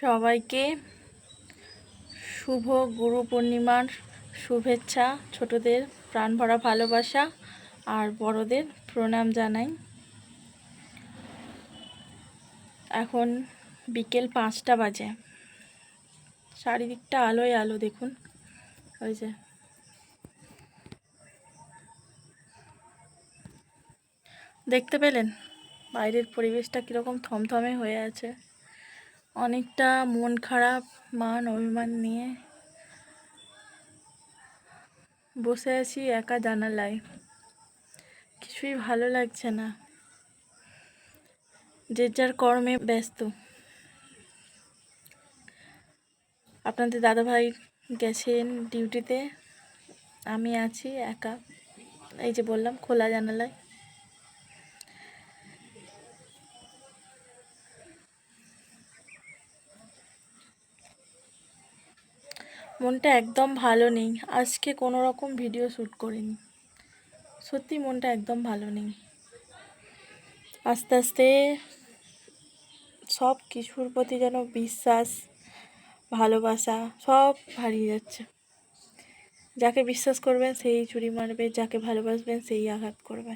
সবাইকে শুভ গুরু পূর্ণিমার শুভেচ্ছা, ছোটদের প্রাণ ভরা ভালোবাসা আর বড়দের প্রণাম জানাই। এখন বিকেল পাঁচটা বাজে। চারিদিকটা আলোয় আলো, দেখুন। ওই যে। দেখতে পেলেন? বাইরের পরিবেশটা কীরকম থমথমে হয়ে আছে। অনেকটা মন খারাপ, মান অভিমান নিয়ে বসে আছি একা জানালায়। কিছুই ভালো লাগছে না। যে যার কর্মে ব্যস্ত। আপনাদের দাদাভাই গেছেন ডিউটিতে। আমি আছি একা। এই যে বললাম, খোলা জানালায়। মনটা একদম ভালো নেই। আজকে কোনো রকম ভিডিও শ্যুট করিনি। সত্যি মনটা একদম ভালো নেই। আস্তে আস্তে সব কিছুর প্রতি যেন বিশ্বাস, ভালোবাসা সব হারিয়ে যাচ্ছে। যাকে বিশ্বাস করবেন সেই চুরি মারবে, যাকে ভালোবাসবেন সেই আঘাত করবে।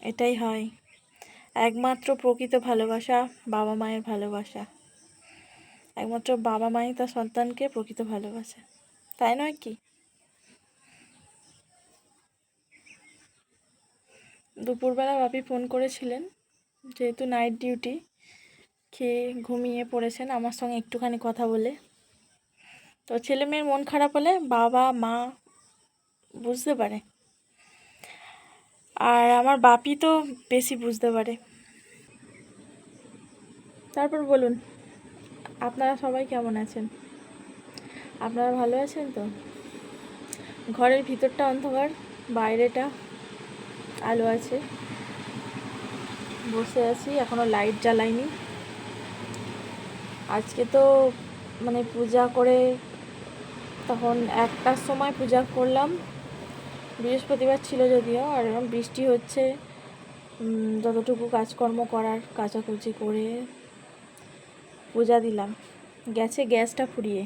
এটাই হয়। একমাত্র প্রকৃত ভালোবাসা বাবা মায়ের ভালোবাসা। একমাত্র বাবা মাই তার সন্তানকে প্রকৃত ভালোবাসে। তাই নয় কি? দুপুরবেলা বাপি ফোন করেছিলেন, যেহেতু নাইট ডিউটি খেয়ে ঘুমিয়ে পড়েছেন, আমার সঙ্গে একটুখানি কথা বলে। তো ছেলে মেয়ের মন খারাপ হলে বাবা, মা বুঝতে পারে। আর আমার বাপি তো বেশি বুঝতে পারে। তারপর বলুন। আপনারা সবাই কেমন আছেন? আপনারা ভালো আছেন তো? ঘরের ভিতরটা অন্ধকার, বাইরেটা আলো আছে। বসে আছি এখনও লাইট জ্বালাইনি। আজকে তো মানে পূজা করে তখন একটার সময় পূজা করলাম। বৃহস্পতিবার ছিল যদিও, আর এখন বৃষ্টি হচ্ছে। যতটুকু কাজকর্ম করার, কাচাকুচি করে পূজা দিলাম। গ্যাসে গ্যাসটা ফুরিয়ে।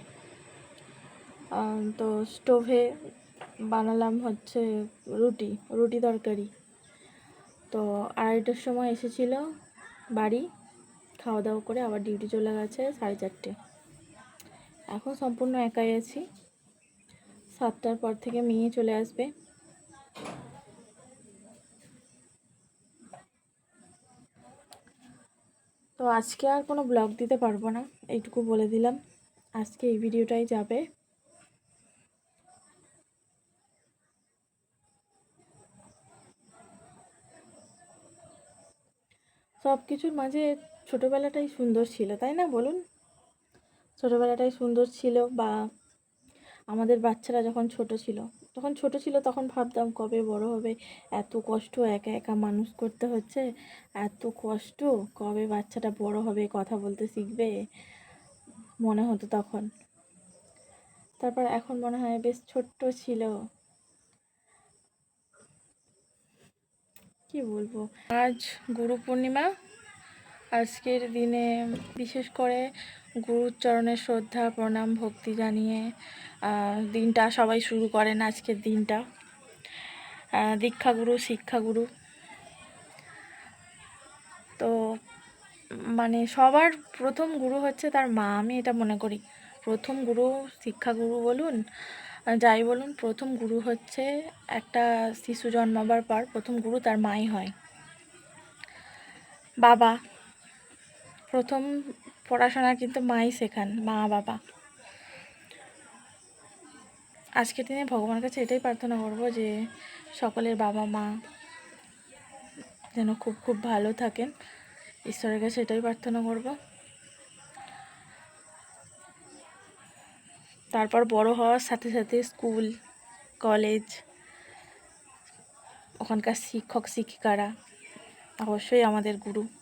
তো স্টোভে বানালাম হচ্ছে রুটি রুটি তরকারি। তো আড়াইটার সময় এসেছিল বাড়ি খাওয়া দাওয়া করে আবার ডিউটি চলে গেছে সাড়ে চারটে। এখন সম্পূর্ণ একাই আছি। সাতটার পর থেকে মেয়ে চলে আসবে। তো আজকে আর কোনো ব্লগ দিতে পারব না, এইটুকু বলে দিলাম। আজকে এই ভিডিওটাই যাবে। সব কিছুর মাঝে ছোটোবেলাটাই সুন্দর ছিল, তাই না বলুন? ছোটোবেলাটাই সুন্দর ছিল বা আমাদের বাচ্চারা যখন ছোট ছিল যখন ছোট ছিল, তখন ভাবতাম কবে বড় হবে? এত কষ্ট একা একা মানুষ করতে হচ্ছে? এত কষ্ট? কবে বাচ্চাটা বড় হবে, কথা বলতে শিখবে? মনে হতো তখন। তারপর এখন মনে হয় বেশ ছোট্ট ছিল। কি বলব? আজ গুরু পূর্ণিমা। আজকের দিনে বিশেষ করে গুরুর চরণে শ্রদ্ধা, প্রণাম, ভক্তি জানিয়ে দিনটা সবাই শুরু করেন আজকের দিনটা। দীক্ষাগুরু, শিক্ষাগুরু। তো মানে সবার প্রথম গুরু হচ্ছে তার মা। আমি এটা মনে করি। প্রথম গুরু, শিক্ষাগুরু বলুন যাই বলুন, প্রথম গুরু হচ্ছে একটা শিশু জন্মাবার পর প্রথম গুরু তার মাই হয়। বাবা, প্রথম পড়াশোনা কিন্তু মাই শেখান, মা, বাবা। আজকের দিনে ভগবানের কাছে এটাই প্রার্থনা করব যে সকলের বাবা মা যেন খুব খুব ভালো থাকেন। ঈশ্বরের কাছে এটাই প্রার্থনা করব। তারপর বড় হওয়ার সাথে সাথে স্কুল, কলেজ, ওখানকার শিক্ষক, শিক্ষিকারা, অবশ্যই আমাদের গুরু।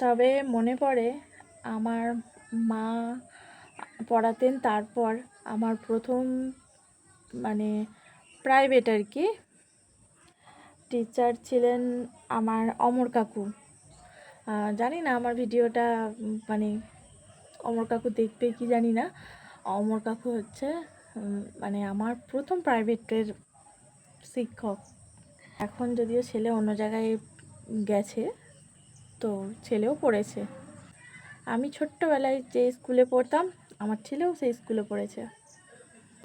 তবে মনে পড়ে আমার মা পড়াতেন তারপর আমার প্রথম মানে প্রাইভেট আর কি। টিচার ছিলেন আমার অমর কাকু। জানি না আমার ভিডিওটা মানে অমর কাকু দেখবে কি জানি না। অমর কাকু হচ্ছে মানে আমার প্রথম প্রাইভেটের শিক্ষক। এখন যদিও ছেলে অন্য জায়গায় গেছে তো ছেলেও পড়েছে। আমি ছোট্টবেলায় যে স্কুলে পড়তাম, আমার ছেলেও সেই স্কুলে পড়েছে।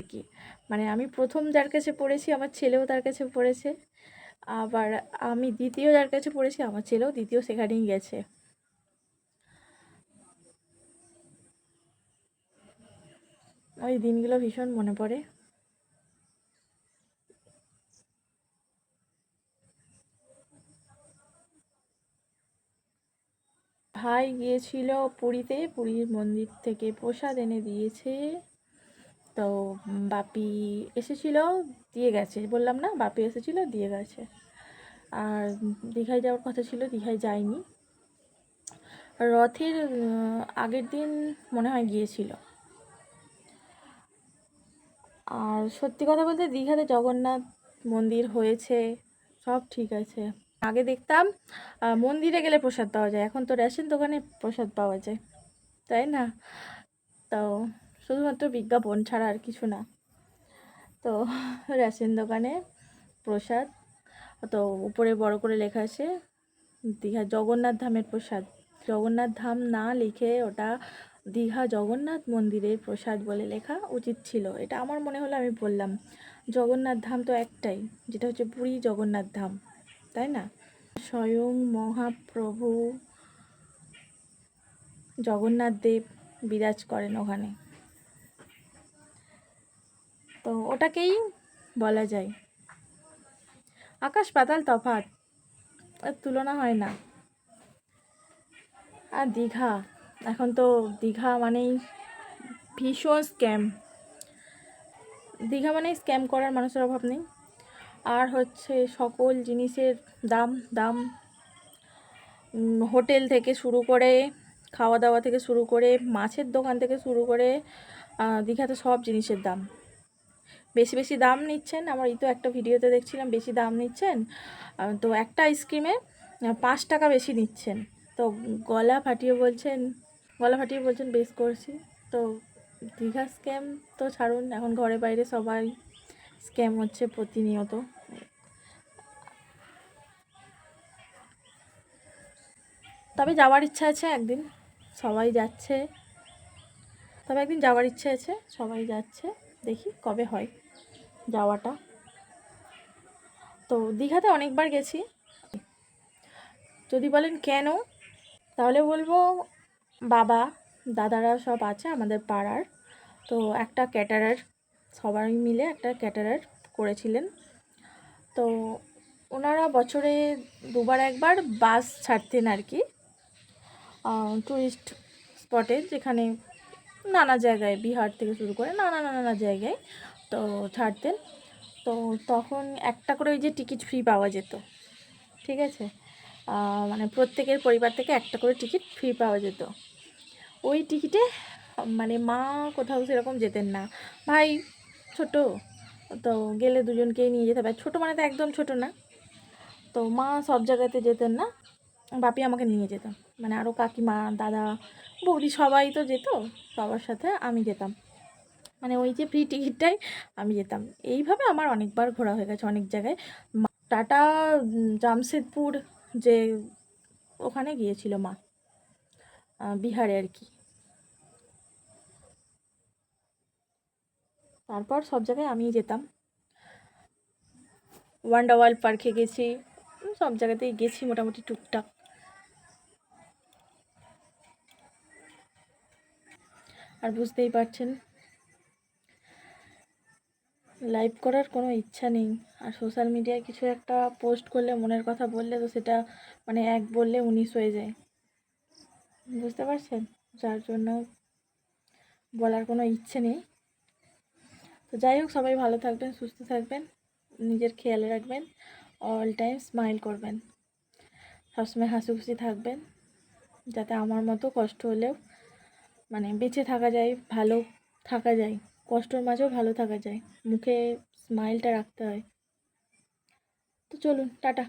কি? মানে আমি প্রথম যার কাছে পড়েছি, আমার ছেলেও তার কাছে পড়েছে। আবার আমি দ্বিতীয় যার কাছে পড়েছি, আমার ছেলেও দ্বিতীয় সেখানেই গেছে। ওই দিনগুলো ভীষণ মনে পড়ে। ভাই গিয়েছিল পুরীতে, পুরীর মন্দির থেকে প্রসাদ এনে দিয়েছে। তো বাপি এসেছিল, দিয়ে গেছে। বললাম, না, বাপি এসেছিল, দিয়ে গেছে। আর দীঘায় যাওয়ার কথা ছিল, দীঘায় যায়নি। রথের আগের দিন মনে হয় গিয়েছিল। আর সত্যি কথা বলতে দীঘাতে জগন্নাথ মন্দির হয়েছে, সব ঠিক আছে। আগে দেখতাম মন্দিরে গেলে প্রসাদ পাওয়া যায়। এখন তো রেশন দোকানে প্রসাদ পাওয়া যায়। তাই না? তো শুধুমাত্র বিজ্ঞাপন ছাড়া আর কিছু না। তো রেশন দোকানে প্রসাদ। তো উপরে বড় করে লেখা আছে, দীঘা জগন্নাথ ধামের প্রসাদ। জগন্নাথ ধাম না লিখে ওটা দীঘা জগন্নাথ মন্দিরের প্রসাদ বলে লেখা উচিত ছিল। এটা আমার মনে হলো আমি বললাম। জগন্নাথ ধাম তো একটাই, যেটা হচ্ছে পুরী জগন্নাথ ধাম। তাই না? স্বয়ং মহাপ্রভু জগন্নাথ দেব বিরাজ করেন ওখানে। তো ওটাকেই বলা যায়। আকাশ পাতাল তফাৎ, এর তুলনা হয় না। আর দীঘা, এখন তো দীঘা মানেই ভীষণ স্ক্যাম দীঘা মানেই স্ক্যাম করার মানুষের অভাব নেই। আর হচ্ছে সকল জিনিসের দাম দাম হোটেল থেকে শুরু করে খাওয়া দাওয়া থেকে শুরু করে, মাছের দোকান থেকে শুরু করে দীঘাতে সব জিনিসের দাম। বেশি বেশি দাম নিচ্ছেন? আমার এই তো একটা ভিডিওতে দেখছিলাম, বেশি দাম নিচ্ছেন? তো একটা আইসক্রিমে পাঁচ টাকা বেশি নিচ্ছেন। তো গলা ফাটিয়ে বলছেন, গলা ফাটিয়ে বলছেন, বেশ করছি। তো দীঘা স্ক্যাম তো ছাড়ুন, এখন ঘরে বাইরে সবাই স্ক্যাম হচ্ছে প্রতিনিয়ত। তবে যাওয়ার ইচ্ছা আছে একদিন। সবাই যাচ্ছে। তবে একদিন যাওয়ার ইচ্ছে আছে, সবাই যাচ্ছে। দেখি কবে হয় যাওয়াটা। তো দীঘাতে অনেকবার গেছি। যদি বলেন কেন, তাহলে বলব বাবা, দাদারা সব আছে আমাদের পাড়ার। তো একটা ক্যাটারার, সবাই মিলে একটা ক্যাটারার করেছিলেন। তো ওনারা বছরে দুবার একবার বাস ছাড়তেন আর কি। টুরিস্ট স্পটে যেখানে নানা জায়গায় বিহার থেকে শুরু করে নানা নানা জায়গায়, তো ছাড়তেন তো তখন একটা করে ওই যে টিকিট ফ্রি পাওয়া যেত, ঠিক আছে? মানে প্রত্যেকের পরিবার থেকে একটা করে টিকিট ফ্রি পাওয়া যেত। ওই টিকিটে মানে মা কোথাও সেরকম যেতেন না। ভাই ছোট, তো গেলে দুজনকেই নিয়ে যেতে হবে ছোটো মানে তো একদম ছোট না। তো মা সব জায়গাতে যেতেন না। বাপি আমাকে নিয়ে যেত। মানে আরও কাকিমা, দাদা, বৌদি সবাই তো যেত, সবার সাথে আমি যেতাম। মানে ওই যে ফ্রি টিকিটটাই আমি যেতাম। এইভাবে আমার অনেকবার ঘোরা হয়ে গেছে অনেক জায়গায়। টাটা জামশেদপুর যে ওখানে গিয়েছিল মা। বিহারে আর কি। তারপর সব জায়গায় আমি যেতাম। ওয়ান্ডার ওয়ার্ল্ড পার্কে গেছি। সব জায়গাতেই গেছি মোটামুটি টুকটাক। আর বুঝতেই পারছেন। লাইভ করার কোনো ইচ্ছা নেই। আর সোশ্যাল মিডিয়ায় কিছু একটা পোস্ট করলে, মনের কথা বললে, তো সেটা মানে এক বললে উনিশ হয়ে যায়। বুঝতে পারছেন? যার জন্য বলার কোনো ইচ্ছে নেই। তো যাই হোক, সবাই ভালো থাকবেন, সুস্থ থাকবেন, নিজের খেয়াল রাখবেন অল টাইম স্মাইল করবেন। সবসময় হাসি খুশি থাকবেন, যাতে আমার মতো কষ্ট হলেও মানে বেঁচে থাকা যায়, ভালো থাকা যায়, কষ্টর মাঝেও ভালো থাকা যায়। মুখে স্মাইলটা রাখতে হয়। তো চলুন, টাটা।